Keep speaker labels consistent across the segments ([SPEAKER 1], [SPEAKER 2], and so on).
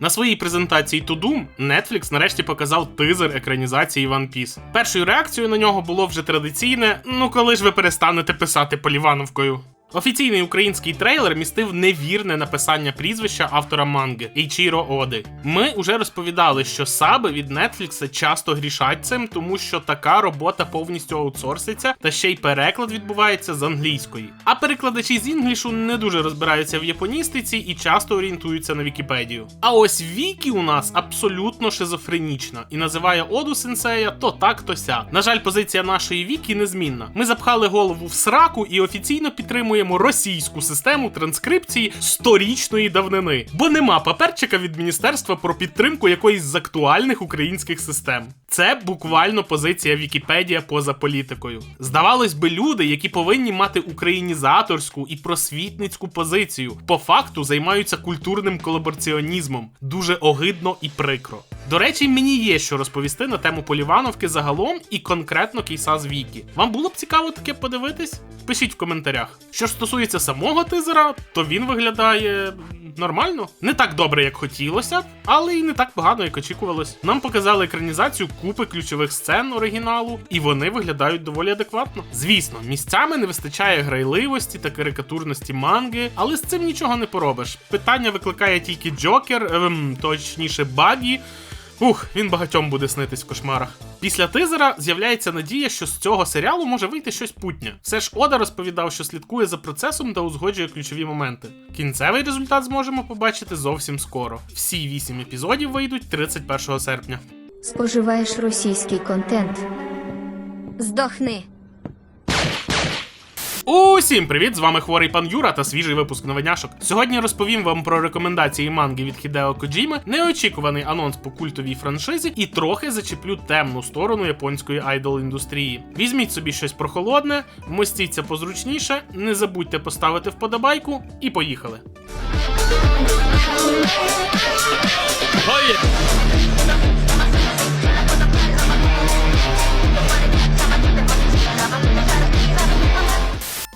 [SPEAKER 1] На своїй презентації To Doom Netflix нарешті показав тизер екранізації One Piece. Першою реакцією на нього було вже традиційне: ну коли ж ви перестанете писати полівановкою. Офіційний український трейлер містив невірне написання прізвища автора манги Ейчіро Оди. Ми вже розповідали, що саби від Netflix часто грішать цим, тому що така робота повністю аутсорситься, та ще й переклад відбувається з англійської. А перекладачі з інглішу не дуже розбираються в японістиці і часто орієнтуються на Вікіпедію. А ось Вікі у нас абсолютно шизофренічна і називає Оду сенсея то так, то ся. На жаль, позиція нашої Вікі незмінна. Ми запхали голову в сраку і офіційно підтримуємо російську систему транскрипції сторічної давнини, бо нема паперчика від міністерства про підтримку якоїсь з актуальних українських систем. Це буквально позиція Вікіпедія поза політикою. Здавалось би, люди, які повинні мати українізаторську і просвітницьку позицію, по факту займаються культурним колабораціонізмом. Дуже огидно і прикро. До речі, мені є що розповісти на тему Полівановки загалом і конкретно кейса з Вікі. Вам було б цікаво таке подивитись? Пишіть в коментарях. Що ж стосується самого тизера, то він виглядає нормально. Не так добре, як хотілося, але і не так погано, як очікувалось. Нам показали екранізацію купи ключових сцен оригіналу, і вони виглядають доволі адекватно. Звісно, місцями не вистачає грайливості та карикатурності манги, але з цим нічого не поробиш. Питання викликає тільки Джокер, ем, точніше, Багі. Ух, він багатьом буде снитись в кошмарах. Після тизера з'являється надія, що з цього серіалу може вийти щось путнє. Все ж Ода розповідав, що слідкує за процесом та узгоджує ключові моменти. Кінцевий результат зможемо побачити зовсім скоро. Всі вісім епізодів вийдуть 31 серпня.
[SPEAKER 2] Споживаєш російський контент. Здохни.
[SPEAKER 1] Усім привіт! З вами хворий пан Юра та свіжий випуск новиняшок. Сьогодні розповім вам про рекомендації манги від Хідео Коджіми, неочікуваний анонс по культовій франшизі і трохи зачеплю темну сторону японської айдол індустрії. Візьміть собі щось прохолодне, вмостіться позручніше, не забудьте поставити вподобайку і поїхали.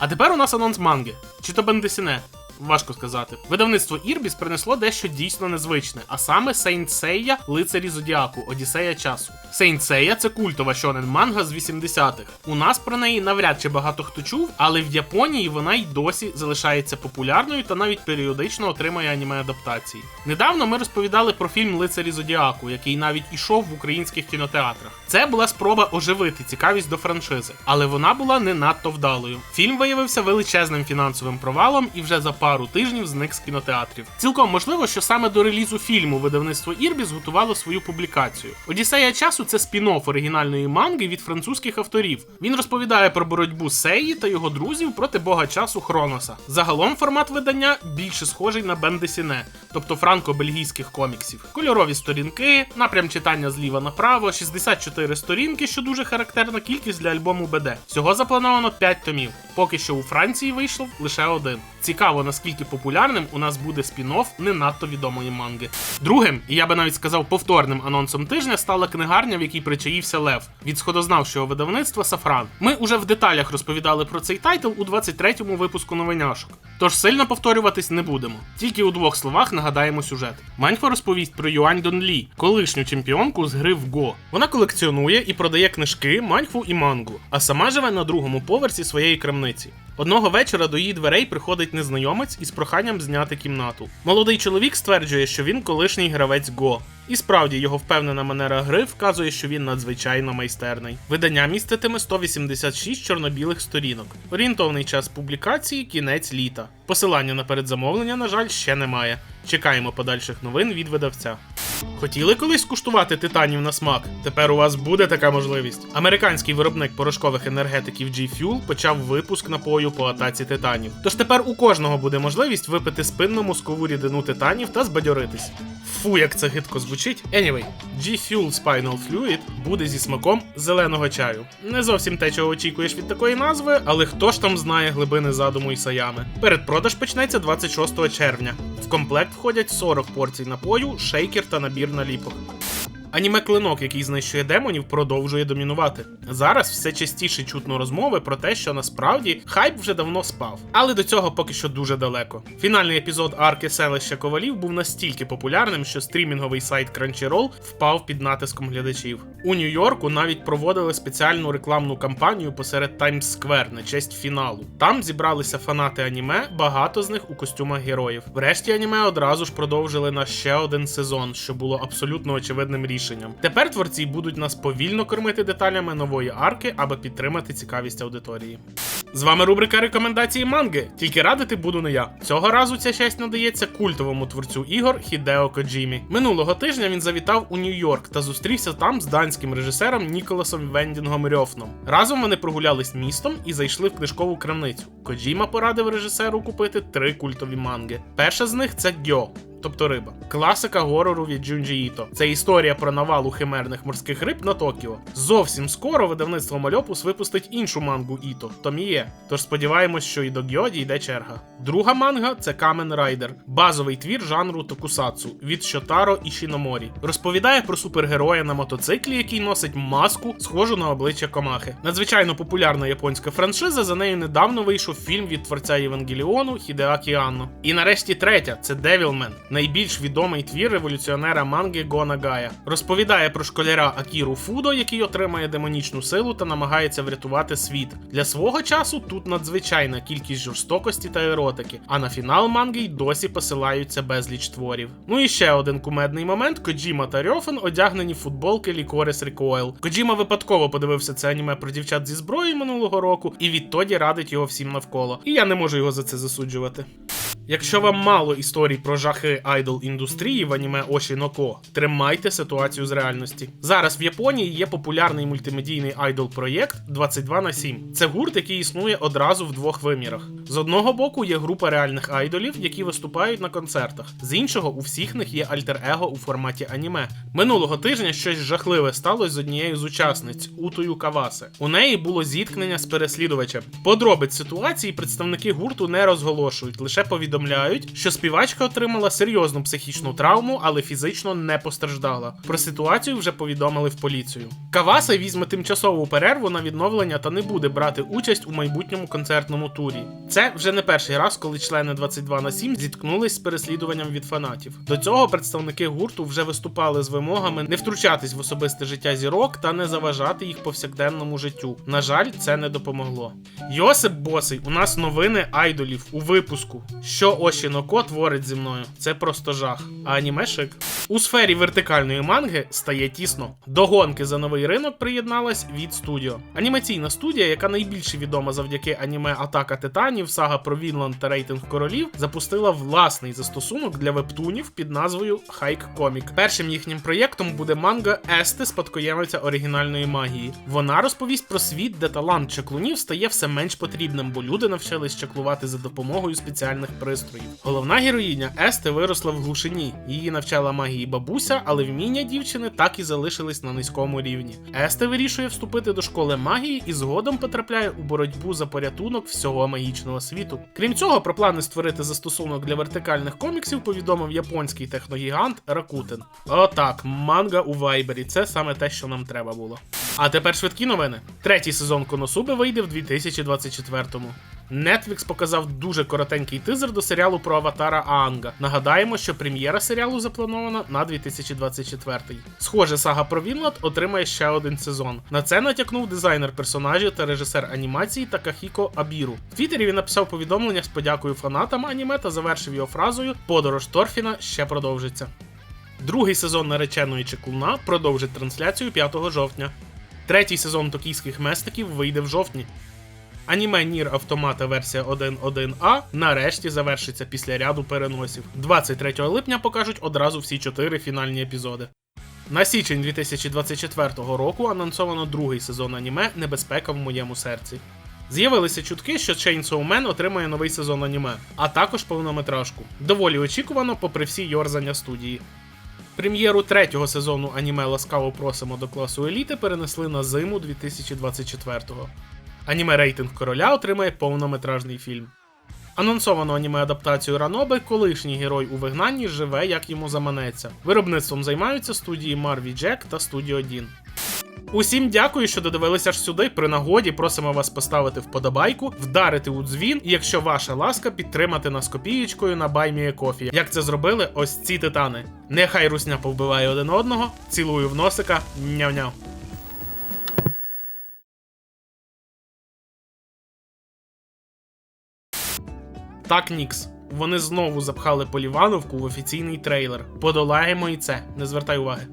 [SPEAKER 1] А тепер у нас анонс манги. Чи то бендесіне? Важко сказати. Видавництво Ірбіс принесло дещо дійсно незвичне, а саме Сейнт Сейя Лицарі Зодіаку Одіссея часу. Сейнт Сейя це культова шонен манга з 80-х. У нас про неї навряд чи багато хто чув, але в Японії вона й досі залишається популярною та навіть періодично отримує аніме адаптації. Недавно ми розповідали про фільм Лицарі Зодіаку, який навіть ішов в українських кінотеатрах. Це була спроба оживити цікавість до франшизи, але вона була не надто вдалою. Фільм виявився величезним фінансовим провалом і вже за пару тижнів зник з кінотеатрів. Цілком можливо, що саме до релізу фільму видавництво Ірбіс готувало свою публікацію. Одіссея часу це спін-офф оригінальної манги від французьких авторів. Він розповідає про боротьбу Сеї та його друзів проти бога часу Хроноса. Загалом формат видання більше схожий на Бендесіне, тобто франко-бельгійських коміксів. Кольорові сторінки, напрям читання зліва направо, 64 сторінки, що дуже характерна кількість для альбому БД. Всього заплановано 5 томів. Поки що у Франції вийшов лише один. Цікаво, наскільки популярним у нас буде спін-офф не надто відомої манги. Другим, і я би навіть сказав повторним анонсом тижня, стала книгарня, в якій причаївся Лев від сходознавчого видавництва Сафран. Ми уже в деталях розповідали про цей тайтл у 23-му випуску новиняшок. Тож сильно повторюватись не будемо. Тільки у двох словах нагадаємо сюжет. Маньфа розповість про Юань Дон Лі, колишню чемпіонку з гри в Го. Вона колекціонує і продає книжки, маньфу і мангу, а сама живе на другому поверсі своєї крамниці. Одного вечора до її дверей приходить незнайомець із проханням зняти кімнату. Молодий чоловік стверджує, що він колишній гравець Го. І справді його впевнена манера гри вказує, що він надзвичайно майстерний. Видання міститиме 186 чорно-білих сторінок. Орієнтовний час публікації кінець літа. Посилання на передзамовлення, на жаль, ще немає. Чекаємо подальших новин від видавця. Хотіли колись скуштувати титанів на смак? Тепер у вас буде така можливість. Американський виробник порошкових енергетиків G Fuel почав випуск напою по атаці титанів. Тож тепер у кожного буде можливість випити спинну мозкову рідину титанів та збадьоритись. Фу, як це гидко звучить. Anyway, G Fuel Spinal Fluid буде зі смаком зеленого чаю. Не зовсім те, чого очікуєш від такої назви, але хто ж там знає глибини задуму Ісаями. Передпродаж почнеться 26 червня. В комплект входять 40 порцій напою, шейкер та набір наліпок. Аніме клинок, який знищує демонів, продовжує домінувати. Зараз все частіше чутно розмови про те, що насправді хайп вже давно спав. Але до цього поки що дуже далеко. Фінальний епізод арки селища ковалів був настільки популярним, що стрімінговий сайт Crunchyroll впав під натиском глядачів. У Нью-Йорку навіть проводили спеціальну рекламну кампанію посеред Таймс Сквер на честь фіналу. Там зібралися фанати аніме, багато з них у костюмах героїв. Врешті аніме одразу ж продовжили на ще один сезон, що було абсолютно очевидним рішенням. Тепер творці будуть нас повільно кормити деталями нової арки, аби підтримати цікавість аудиторії. З вами рубрика рекомендації манги. Тільки радити буду не я. Цього разу ця честь надається культовому творцю ігор Хідео Коджімі. Минулого тижня він завітав у Нью-Йорк та зустрівся там з данським режисером Ніколасом Вендінгом Рьофном. Разом вони прогулялись містом і зайшли в книжкову крамницю. Коджіма порадив режисеру купити три культові манги. Перша з них це Гьо. Тобто риба. Класика горору від Джунджі Іто. Це історія про навалу химерних морських риб на Токіо. Зовсім скоро видавництво Мальопус випустить іншу мангу Іто Томіє. Тож сподіваємось, що і до Гьо дійде черга. Друга манга це Камен Райдер, базовий твір жанру Токусацу від Шотаро і Шіноморі. Розповідає про супергероя на мотоциклі, який носить маску, схожу на обличчя Комахи. Надзвичайно популярна японська франшиза. За нею недавно вийшов фільм від творця Євангеліону Хідеакі Анно. І нарешті третя це Девілмен, найбільш відомий твір революціонера манги Гона Гая. Розповідає про школяра Акіру Фудо, який отримає демонічну силу та намагається врятувати світ. Для свого часу тут надзвичайна кількість жорстокості та еротики, а на фінал манги й досі посилаються безліч творів. Ну і ще один кумедний момент: Коджіма та Рьофен одягнені в футболки Лікорис Recoil. Коджіма випадково подивився це аніме про дівчат зі зброєю минулого року, і відтоді радить його всім навколо. І я не можу його за це засуджувати. Якщо вам мало історій про жахи айдол індустрії в аніме Оші Ноко, тримайте ситуацію з реальності. Зараз в Японії є популярний мультимедійний айдол проєкт 22 на 7. Це гурт, який існує одразу в двох вимірах. З одного боку є група реальних айдолів, які виступають на концертах. З іншого, у всіх них є альтер-его у форматі аніме. Минулого тижня щось жахливе сталося з однією з учасниць Утою Кавасе. У неї було зіткнення з переслідувачем. Подробиць ситуації представники гурту не розголошують, лише повідомляють, що співачка отримала серйозну психічну травму, але фізично не постраждала. Про ситуацію вже повідомили в поліцію. Каваса візьме тимчасову перерву на відновлення та не буде брати участь у майбутньому концертному турі. Це вже не перший раз, коли члени 22 на 7 зіткнулись з переслідуванням від фанатів. До цього представники гурту вже виступали з вимогами не втручатись в особисте життя зірок та не заважати їх повсякденному життю. На жаль, це не допомогло. Йосип Босий, у нас новини айдолів у випуску. Що Ошіноко творить зі мною? Це просто жах. А аніме шик. У сфері вертикальної манги стає тісно. До гонки за новий ринок приєдналась від студіо. Анімаційна студія, яка найбільше відома завдяки аніме Атака Титанів, сага про Вінланд та рейтинг королів, запустила власний застосунок для вебтунів під назвою Хайк Комік. Першим їхнім проєктом буде манга Есте спадкоємиця оригінальної магії. Вона розповість про світ, де талант чаклунів стає все менш потрібним, бо люди навчились чаклувати за допомогою спеціальних пристроїв. Головна героїня Есте виросла в глушині. Її навчала магії бабуся, але вміння дівчини так і залишились на низькому рівні. Есте вирішує вступити до школи магії і згодом потрапляє у боротьбу за порятунок всього магічного світу. Крім цього, про плани створити застосунок для вертикальних коміксів повідомив японський техногігант Rakuten. Отак, манга у Вайбері. Це саме те, що нам треба було. А тепер швидкі новини. Третій сезон Коносуби вийде в 2024-му. Netflix показав дуже коротенький тизер до серіалу про аватара Аанга. Нагадаємо, що прем'єра серіалу запланована на 2024. Схоже, сага про Вінланд отримає ще один сезон. На це натякнув дизайнер персонажів та режисер анімації Такахіко Абіру. В Твіттері він написав повідомлення з подякою фанатам аніме та завершив його фразою Подорож Торфіна ще продовжиться. Другий сезон нареченої чеклуна продовжить трансляцію 5 жовтня. Третій сезон токійських местиків вийде в жовтні. Аніме Нір Автомата версія 1.1а нарешті завершиться після ряду переносів. 23 липня покажуть одразу всі чотири фінальні епізоди. На січень 2024 року анонсовано другий сезон аніме Небезпека в моєму серці. З'явилися чутки, що Chainsaw Man отримає новий сезон аніме, а також повнометражку. Доволі очікувано, попри всі йорзання студії. Прем'єру третього сезону аніме Ласкаво просимо до класу еліти перенесли на зиму 2024-го. Аніме рейтинг короля отримає повнометражний фільм. Анонсовану аніме адаптацію Раноби, колишній герой у вигнанні живе як йому заманеться. Виробництвом займаються студії Marvy Jack та Studio Dean. Усім дякую, що додивилися аж сюди. При нагоді просимо вас поставити вподобайку, вдарити у дзвін, і якщо ваша ласка, підтримати нас копієчкою на Кофі. Як це зробили ось ці титани. Нехай русня повбиває один одного. Цілую в носика. Няв-няв. Так, Нікс. Вони знову запхали Полівановку в офіційний трейлер. Подолаємо і це. Не звертай уваги.